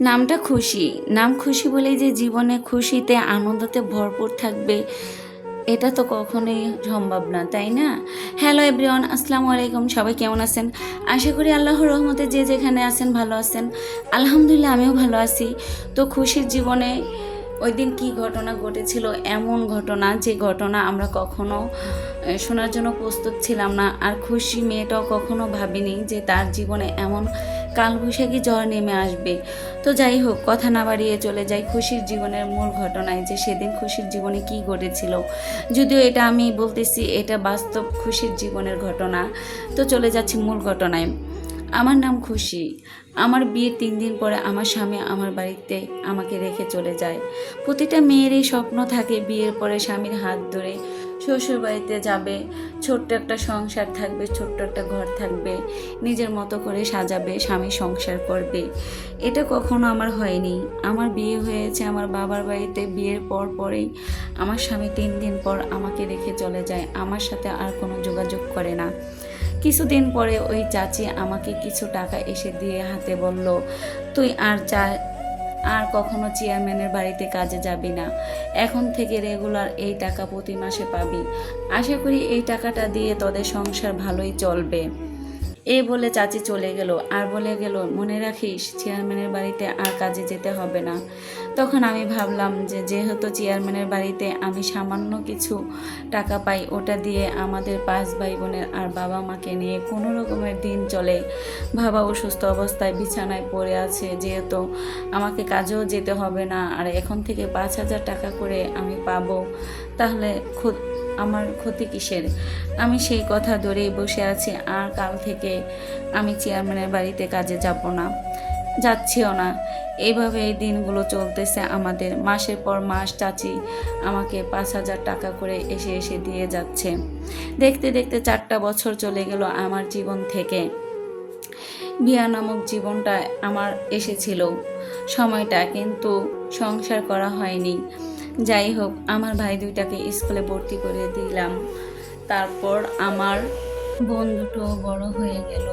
নামটা খুশি। নাম খুশি বলেই যে জীবনে খুশিতে, আনন্দতে ভরপুর থাকবে, এটা তো কখনোই সম্ভব না, তাই না? হ্যালো এভরিওয়ান আসসালামু আলাইকুম, সবাই কেমন আছেন? আশা করি আল্লাহর রহমতে যে যেখানে আছেন, ভালো আছেন। আলহামদুলিল্লাহ, আমিও ভালো আছি। তো খুশির জীবনে ওই দিন কী ঘটনা ঘটেছিল, এমন ঘটনা যে ঘটনা আমরা কখনো শোনার জন্য প্রস্তুত ছিলাম না। আর খুশি মেয়েটাও কখনো ভাবিনি যে তার জীবনে এমন কালবৈশাখী জ্বর নেমে আসবে। তো যাই হোক, কথা না বাড়িয়ে চলে যাই খুশির জীবনের মূল ঘটনায় যে সেদিন খুশির জীবনে কি ঘটেছিল। যদিও এটা আমি বলতেছি, এটা বাস্তব খুশির জীবনের ঘটনা। তো চলে যাচ্ছি মূল ঘটনায়। আমার নাম খুশি। আমার বিয়ের তিন দিন পরে আমার স্বামী আমার বাড়িতে আমাকে রেখে চলে যায়। প্রতিটা মেয়েরই স্বপ্ন থাকে বিয়ের পরে স্বামীর হাত ধরে শ্বশুর বাড়িতে যাবে, ছোট্ট একটা সংসার থাকবে, ছোট্ট একটা ঘর থাকবে, নিজের মতো করে সাজাবে, স্বামী সংসার করবে। এটা কখনো আমার হয়নি। আমার বিয়ে হয়েছে আমার বাবার বাড়িতে বিয়ের পর পরেই আমার স্বামী তিন দিন পর আমাকে রেখে চলে যায়। আমার সাথে আর কোনো যোগাযোগ করে না। কিছুদিন পরে ওই চাচি আমাকে কিছু টাকা এসে দিয়ে হাতে বলল, তুই আর চা, আর কখনো চেয়ারম্যানের বাড়িতে কাজে যাবি না। এখন থেকে রেগুলার এই টাকা প্রতি মাসে পাবি। আশা করি এই টাকাটা দিয়ে তোদের সংসার ভালোই চলবে। এই বলে চাচি চলে গেল। আর বলে গেল, মনে রাখিস, চেয়ারম্যানের বাড়িতে আর কাজে যেতে হবে না। তখন আমি ভাবলাম যে, যেহেতু চেয়ারম্যানের বাড়িতে আমি সামান্য কিছু টাকা পাই, ওটা দিয়ে আমাদের পাঁচ ভাই বোনের আর বাবা মাকে নিয়ে কোনো রকমের দিন চলে। বাবা অসুস্থ অবস্থায় বিছানায় পড়ে আছে, যেহেতু আমাকে কাজেও যেতে হবে না, আর এখন থেকে পাঁচ হাজার টাকা করে আমি পাবো, তাহলে আমার ক্ষতি কিসের? আমি সেই কথা ধরেই বসে আছি, আর কাল থেকে আমি চেয়ারম্যানের বাড়িতে কাজে যাব না, যাচ্ছিও না। এইভাবে এই দিনগুলো চলতেছে আমাদের। মাসের পর মাস চাচি আমাকে পাঁচ হাজার টাকা করে এসে এসে দিয়ে যাচ্ছে। দেখতে দেখতে চারটা বছর চলে গেল আমার জীবন থেকে। বিয়া নামক জীবনটা আমার এসেছিল। সময়টা কিন্তু সংসার করা হয়নি। যাই হোক, আমার ভাই দুইটাকে স্কুলে ভর্তি করে দিলাম। তারপর আমার বোন দুটো বড় হয়ে গেল।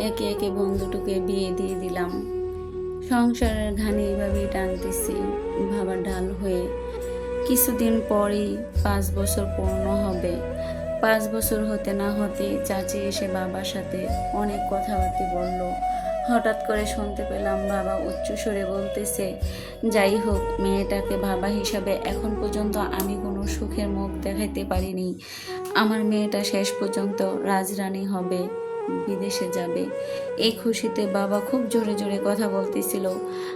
একে একে বোন দুটোকে বিয়ে দিয়ে দিলাম। সংসারের ঘানি এইভাবেই টানতেছি ভাবার ডাল হয়ে। কিছুদিন পরেই পাঁচ বছর পূর্ণ হবে। পাঁচ বছর হতে না হতে চাচি এসে বাবার সাথে অনেক কথাবার্তা বলল। হঠাৎ করে শুনতে পেলাম বাবা উচ্চস্বরে বলতেছে, যাই হোক, মেয়েটাকে বাবা হিসাবে এখন পর্যন্ত আমি কোনো সুখের মুখ দেখাইতে পারিনি। আমার মেয়েটা শেষ পর্যন্ত রাজরানী হবে। বিদেশে যাবে। এই খুশিতে বাবা খুব জোরে জোরে কথা বলতেছিল।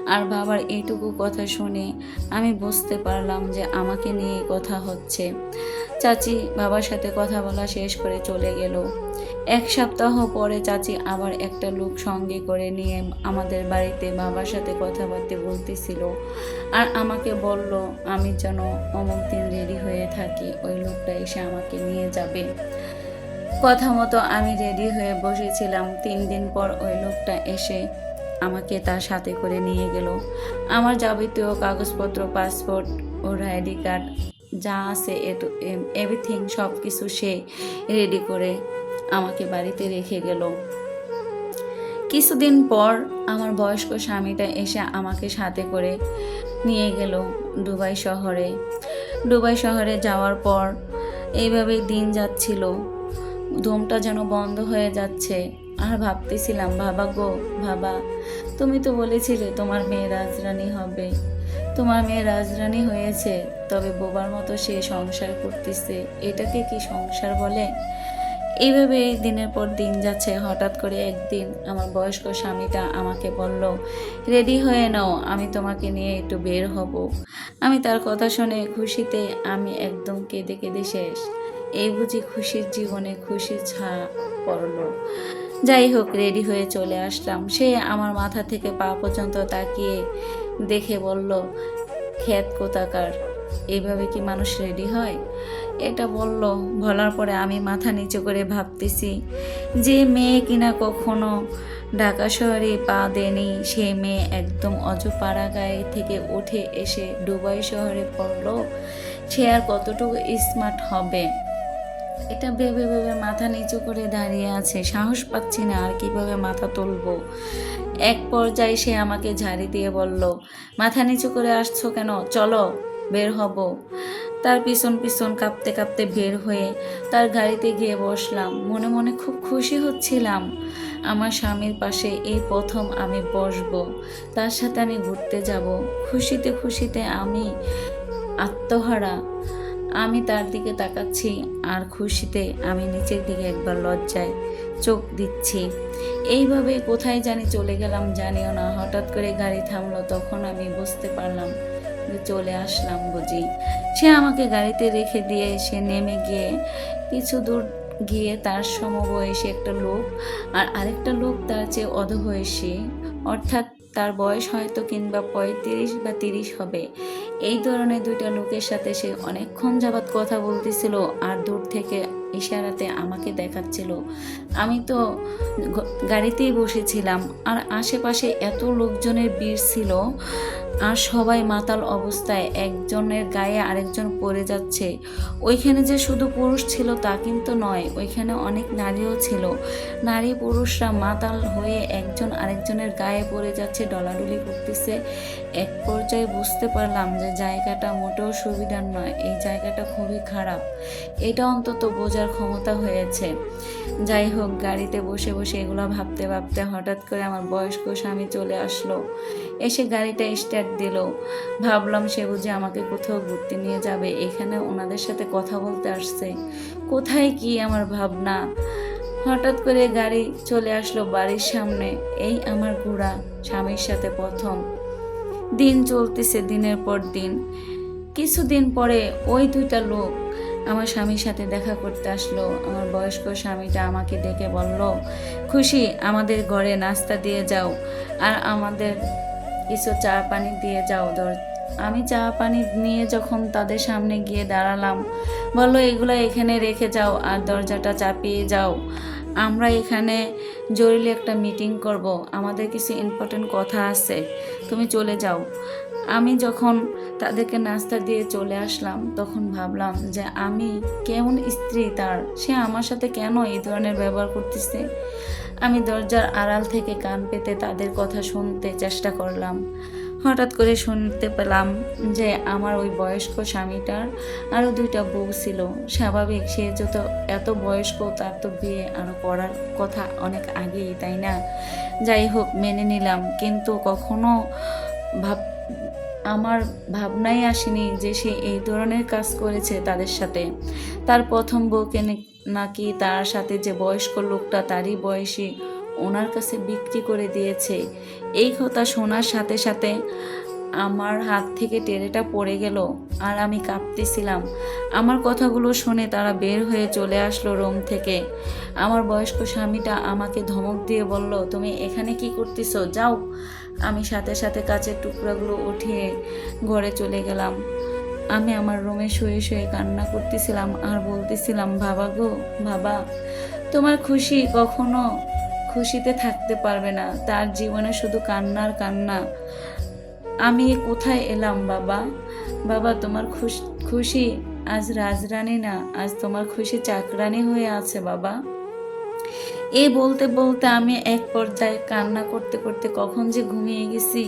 আর বাবার এইটুকু কথা শুনে আমি বুঝতে পারলাম যে আমাকে নিয়ে কথা হচ্ছে। চাচি বাবার সাথে কথা বলা শেষ করে চলে গেল। এক সপ্তাহ পরে চাচি আবার একটা লোক সঙ্গে করে নিয়ে আমাদের বাড়িতে বাবার সাথে কথাবার্তা বলতেছিল। আর আমাকে বলল, আমি যেন অমুক দিন রেডি হয়ে থাকি, ওই লোকটা এসে আমাকে নিয়ে যাবে। কথা মতো আমি রেডি হয়ে বসেছিলাম। তিন দিন পর ওই লোকটা এসে আমাকে তার সাথে করে নিয়ে গেল। আমার যাবতীয় কাগজপত্র, পাসপোর্ট, ওর আইডি কার্ড যা আছে এভরিথিং সব কিছু সে রেডি করে আমাকে বাড়িতে রেখে গেল। কিছুদিন পর আমার বয়স্ক স্বামীটা এসে আমাকে সাথে করে নিয়ে গেল দুবাই শহরে। দুবাই শহরে যাওয়ার পর এইভাবেই দিন যাচ্ছিল। দমটা যেন বন্ধ হয়ে যাচ্ছে। আর ভাবতেছিলাম, বাবা গো, বাবা, তুমি তো বলেছিলে তোমার মেয়ে রাজরানী হবে। তোমার মেয়ে রাজরানী হয়েছে, তবে বোবার মতো সে সংসার করতেছে। এটাকে কি সংসার বলে? এইভাবে দিনের পর দিন যাচ্ছে। হঠাৎ করে একদিন আমার বয়স্ক স্বামীটা আমাকে বলল, রেডি হয়ে নাও, আমি তোমাকে নিয়ে একটু বের হব। আমি তার কথা শুনে খুশিতে আমি একদম কেঁদে কেঁদে শেষ। এই বুঝি খুশির জীবনে খুশি ছা পড়ল। যাই হোক, রেডি হয়ে চলে আসলাম। সে আমার মাথা থেকে পা পর্যন্ত তাকিয়ে দেখে বলল ক্ষেত কোথাকার এইভাবে কি মানুষ রেডি হয়? এটা বলল। বলার পরে আমি মাথা নিচু করে ভাবতেছি, যে মেয়ে কিনা কখনো ঢাকা শহরে পা দেনি সে মেয়ে একদম অজপাড়া গায়ে থেকে উঠে এসে দুবাই শহরে পড়ল। সে আর কতটুকু স্মার্ট হবে? এটা ভেবে ভেবে মাথা নিচু করে দাঁড়িয়ে আছে। সাহস পাচ্ছি না আর কীভাবে মাথা তুলবো। এক পর্যায়ে সে আমাকে ঝাড়ি দিয়ে বলল, মাথা নিচু করে আসছো কেন? চলো, বের হব। তার পিছন পিছন কাঁপতে কাঁপতে বের হয়ে তার গাড়িতে গিয়ে বসলাম। মনে মনে খুব খুশি হচ্ছিলাম। আমার স্বামীর পাশে এই প্রথম আমি বসবো। তার সাথে আমি ঘুরতে যাব। খুশিতে খুশিতে আমি আত্মহারা। আমি তার দিকে তাকাচ্ছি আর খুশিতে আমি নিচের দিকে একবার লজ্জায় চোখ দিচ্ছি। এইভাবে কোথায় জানি চলে গেলাম জানিও না। হঠাৎ করে গাড়ি থামলো, তখন আমি বুঝতে পারলাম যে চলে আসলাম বুঝি। সে আমাকে গাড়িতে রেখে দিয়ে সে নেমে গিয়ে কিছু দূর গিয়ে তার সমবয়সী একটা লোক আর আরেকটা লোক তার চেয়ে অধবয়সী। অর্থাৎ তার বয়স হয়তো কিংবা পঁয়ত্রিশ বা তিরিশ হবে। এই ধরনের দুইটা লোকের সাথে সে অনেকক্ষণ যাবৎ কথা বলতেছিল আর দূর থেকে ইশারাতে আমাকে দেখাচ্ছিল। আমি তো গাড়িতেই বসেছিলাম। আর আশেপাশে এত লোকজনের ভিড় ছিল, আর সবাই মাতাল অবস্থায় একজনের গায়ে আরেকজন পড়ে যাচ্ছে। ওইখানে যে শুধু পুরুষ ছিল তা কিন্তু নয়, ওইখানে অনেক নারীও ছিল। নারী পুরুষরা মাতাল হয়ে একজন আরেকজনের গায়ে পড়ে যাচ্ছে, ডলাডুলি করতেছে। এক পর্যায়ে বুঝতে পারলাম যে জায়গাটা মোটেও সুবিধার নয়, এই জায়গাটা খুবই খারাপ। এটা অন্তত বোঝার ক্ষমতা হয়েছে। যাই হোক, গাড়িতে বসে বসে এগুলো ভাবতে ভাবতে হঠাৎ করে আমার বয়স্ক স্বামী চলে আসলো। এসে গাড়িটা স্টার্ট দিল। ভাবলাম সে বুঝে আমাকে কোথাও ঘুরতে নিয়ে যাবে। এখানে ওনাদের সাথে কথা বলতে আসছে। কোথায় কি আমার ভাবনা? হঠাৎ করে গাড়ি চলে আসলো বাড়ির সামনে। এই আমার ঘোড়া, স্বামীর সাথে প্রথম। দিন চলতেছে দিনের পর দিন। কিছুদিন পরে ওই দুইটা লোক আমার স্বামীর সাথে দেখা করতে আসলো। আমার বয়স্ক স্বামীটা আমাকে ডেকে বলল, খুশি, আমাদের ঘরে নাস্তা দিয়ে যাও আর আমাদের কিছু চা পানি দিয়ে যাও দর আমি চা পানি নিয়ে যখন তাদের সামনে গিয়ে দাঁড়ালাম, বলল, এগুলো এখানে রেখে যাও আর দরজাটা চাপিয়ে যাও। আমরা এখানে জরুরি একটা মিটিং করব। আমাদের কিছু ইম্পর্টেন্ট কথা আছে। তুমি চলে যাও। আমি যখন তাদেরকে নাস্তা দিয়ে চলে আসলাম, তখন ভাবলাম যে আমি কেমন স্ত্রী তার? সে আমার সাথে কেন এই ধরনের ব্যবহার করতেছে? আমি দরজার আড়াল থেকে কান পেতে তাদের কথা শুনতে চেষ্টা করলাম। হঠাৎ করে শুনতে পেলাম যে আমার ওই বয়স্ক স্বামীটার আরও দুইটা বউ ছিল। স্বাভাবিক, সে যত এত বয়স্ক, তার তো বিয়ে আরও করার কথা অনেক আগেই, তাই না? যাই হোক, মেনে নিলাম। কিন্তু কখনো ভাব, আমার ভাবনাই আসেনি যে সে এই ধরনের কাজ করেছে তাদের সাথে। তার প্রথম বউকে নাকি তার সাথে যে বয়স্ক লোকটা, তারই বয়সী ওনার কাছে বিক্রি করে দিয়েছে। এই কথা শোনার সাথে সাথে আমার হাত থেকে টেরেটা পড়ে গেল আর আমি কাঁপতেছিলাম। আমার কথাগুলো শুনে তারা বের হয়ে চলে আসলো রুম থেকে। আমার বয়স্ক স্বামীটা আমাকে ধমক দিয়ে বলল, তুমি এখানে কি করতেছো? যাও। আমি সাথে সাথে কাচের টুকরাগুলো উঠিয়ে ঘরে চলে গেলাম। আমি আমার রুমে শুয়ে শুয়ে কান্না করতেছিলাম আর বলতেছিলাম, বাবা গো, বাবা, তোমার খুশি কখনো? খুশিতে থাকতে পারবে না। তার জীবনে শুধু কান্নার কান্না। আমি কোথায় এলাম, বাবা? বাবা, তোমার খুশি আজ রাজরানী না, আজ তোমার খুশি চাকরানি হয়ে আছে, বাবা। এই বলতে বলতে আমি এক পর্যায়ে কান্না করতে করতে কখন যে ঘুমিয়ে গেছি,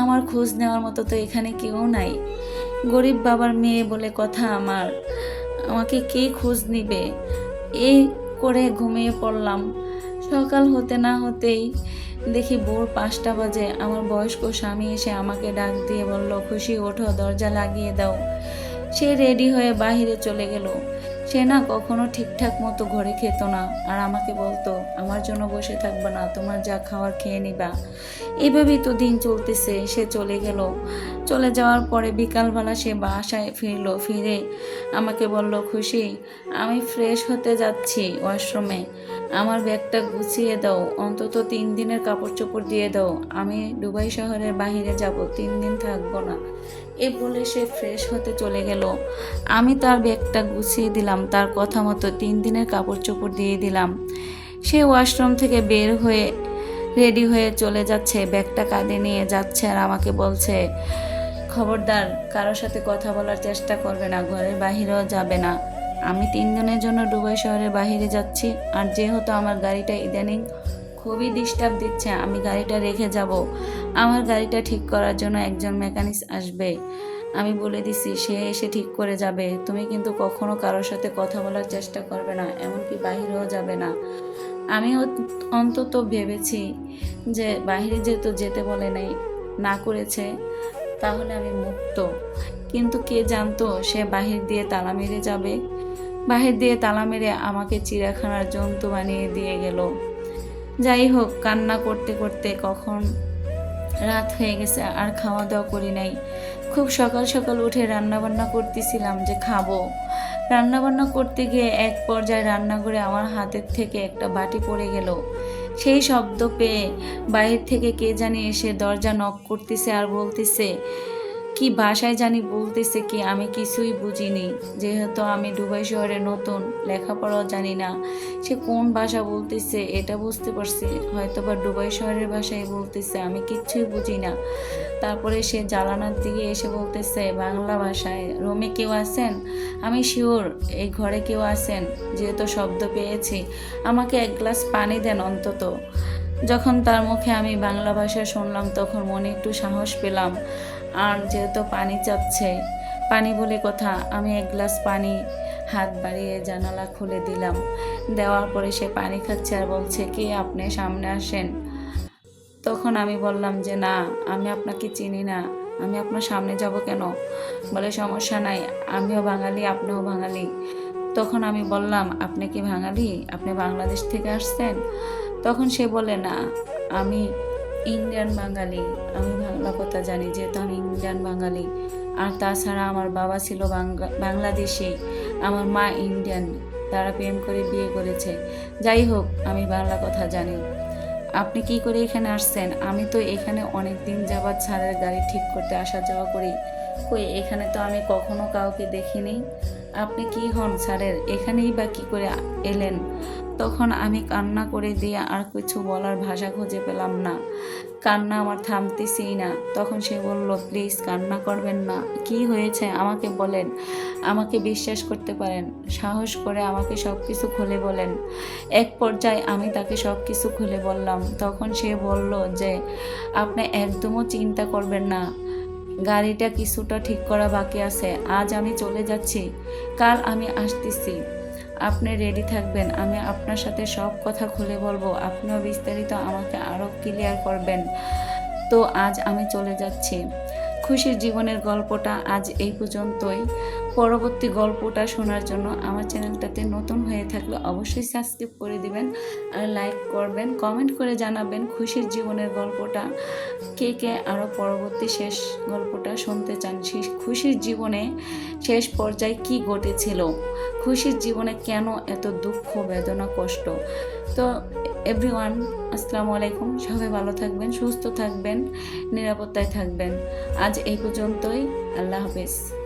আমার খোঁজ নেওয়ার মতো তো এখানে কেউ নাই। গরিব বাবার মেয়ে বলে কথা আমার। আমাকে কে খোঁজ নিবে? এই করে ঘুমিয়ে পড়লাম। সকাল হতে না হতেই দেখি ভোর পাঁচটা বাজে। আমার বয়স্ক স্বামী এসে আমাকে ডাক দিয়ে বলল, খুশি ওঠো, দরজা লাগিয়ে দাও। সে রেডি হয়ে বাহিরে চলে গেল। সে না কখনো ঠিকঠাক মতো ঘরে খেত না। আর আমাকে বলতো, আমার জন্য বসে থাকবে না, তোমার যা খাওয়ার খেয়ে নিবা। এভাবেই তো দিন চলতেছে, সে চলে গেল। চলে যাওয়ার পরে বিকালবেলা সে বাসায় ফিরলো, ফিরে আমাকে বলল, খুশি, আমি ফ্রেশ হতে যাচ্ছি ওয়াশরুমে। আমার ব্যাগটা গুছিয়ে দাও, অন্তত তিন দিনের কাপড় চোপড় দিয়ে দাও। আমি দুবাই শহরের বাইরে যাব, তিন দিন থাকব না। এ বলে সে ফ্রেশ হতে চলে গেল। আমি তার ব্যাগটা গুছিয়ে দিলাম, তার কথা মতো তিন দিনের কাপড় চোপড় দিয়ে দিলাম। সে ওয়াশরুম থেকে বের হয়ে রেডি হয়ে চলে যাচ্ছে, ব্যাগটা কাঁধে নিয়ে যাচ্ছে আর আমাকে বলছে, খবরদার, কারোর সাথে কথা বলার চেষ্টা করবে না, ঘরের বাহিরেও যাবে না। আমি তিন দিনের জন্য দুবাই শহরের বাইরে যাচ্ছি, আর যেহেতু আমার গাড়িটা ইদানিং খুবই ডিস্টার্ব দিচ্ছে, আমি গাড়িটা রেখে যাব। আমার গাড়িটা ঠিক করার জন্য একজন মেকানিক্স আসবে। আমি বলে দিছি, সে এসে ঠিক করে যাবে। তুমি কিন্তু কখনো কারোর সাথে কথা বলার চেষ্টা করবে না, এমনকি বাহিরেও যাবে না। আমি অন্তত ভেবেছি যে বাহিরে যেহেতু যেতে বলে নাই, না করেছে, তাহলে আমি মুক্ত। কিন্তু কে জানতো, সে বাহির দিয়ে তালা মেরে যাবে। বাহির দিয়ে তালা মেরে আমাকে চিড়িয়াখানার জন্তু বানিয়ে দিয়ে গেল। যাই হোক, কান্না করতে করতে কখন রাত হয়ে গেছে, আর খাওয়া দাওয়া করি নাই। খুব সকাল সকাল উঠে রান্না বান্না করতেছিলাম যে খাব। রান্না বান্না করতে গিয়ে এক পর্যায়ে রান্নাঘরে আমার হাতের থেকে একটা বাটি পড়ে গেল। সেই শব্দ পেয়ে বাইরে থেকে কে জানি এসে দরজা নক করতেছে আর বলতেছে কি ভাষায় জানি বলতেছে কি আমি কিছুই বুঝিনি। যেহেতু আমি দুবাই শহরে নতুন, লেখাপড়াও জানি না, সে কোন ভাষা বলতেছে এটা বুঝতে পারছি। হয়তো বা দুবাই শহরের ভাষায় বলতেছে, আমি কিচ্ছুই বুঝি না। তারপরে সে জ্বালানার দিকে এসে বলতেছে, বাংলা ভাষায়, রোমে কেউ আছেন? আমি শিওর, এই ঘরে কেউ আছেন, যেহেতু শব্দ পেয়েছি। আমাকে এক গ্লাস পানি দেন অন্তত। যখন তার মুখে আমি বাংলা ভাষা শুনলাম, তখন মনে একটু সাহস পেলাম। আর যেহেতু পানি চাচ্ছে পানি বলে কথা, আমি এক গ্লাস পানি, হাত বাড়িয়ে জানালা খুলে দিলাম। দেওয়ার পরে সে পানি খাচ্ছে আর বলছে, কি আপনি? সামনে আসেন। তখন আমি বললাম যে, না, আমি আপনাকে চিনি না। আমি আপনার সামনে যাব কেন? বলে, সমস্যা নাই, আমিও বাঙালি, আপনিও বাঙালি। তখন আমি বললাম, আপনি কি বাঙালি? আপনি বাংলাদেশ থেকে আসছেন? তখন সে বলে, না, আমি ইন্ডিয়ান বাঙালি, আমি বাংলা কথা জানি, যেহেতু আমি ইন্ডিয়ান বাঙালি। আর তাছাড়া আমার বাবা ছিল বাংলা, বাংলাদেশি, আমার মা ইন্ডিয়ান, তারা প্রেম করে বিয়ে করেছে। যাই হোক, আমি বাংলা কথা জানি। আপনি কি করে এখানে আসছেন? আমি তো এখানে অনেক দিন যাবার ছাড়ের গাড়ি ঠিক করতে আসা যাওয়া করি। কই, এখানে তো আমি কখনো কাউকে দেখিনি। আপনি কি হন স্যারের এখানেই বা কি করে এলেন? তখন আমি কান্না করে দিয়ে আর কিছু বলার ভাষা খুঁজে পেলাম না। কান্না আমার থামতেছেই না। তখন সে বলল, প্লিজ কান্না করবেন না। কি হয়েছে? আমাকে বলেন। আমাকে বিশ্বাস করতে পারেন। সাহস করে আমাকে সব কিছু খুলে বলেন। এক পর্যায়ে আমি তাকে সব কিছু খুলে বললাম। তখন সে বলল যে, আপনি একদমও চিন্তা করবেন না। গাড়িটা কিছুটা ঠিক করা বাকি আছে। আজ আমি চলে যাচ্ছি। কাল আমি আসতেছি। আপনি রেডি থাকবেন, আমি আপনার সাথে সব কথা খুলে বলব। আপনিও বিস্তারিত আমাকে আরও ক্লিয়ার করবেন। তো আজ আমি চলে যাচ্ছি। খুশির জীবনের গল্পটা আজ এই পর্যন্তই। পরবর্তী গল্পটা শোনার জন্য আমার চ্যানেলটাতে নতুন হয়ে থাকলে অবশ্যই সাবস্ক্রাইব করে দিবেন আর লাইক করবেন কমেন্ট করে জানাবেন খুশির জীবনের গল্পটা, কে কে আরও পরবর্তী শেষ গল্পটা শুনতে চান, সেই খুশির জীবনে শেষ পর্যায়ে কি ঘটেছিল, খুশির জীবনে কেন এত দুঃখ, বেদনা, কষ্ট? তো এভরিওয়ান আসসালামু আলাইকুম, সবাই ভালো থাকবেন, সুস্থ থাকবেন, নিরাপত্তায় থাকবেন। আজ এই পর্যন্তই, আল্লাহ হাফেজ।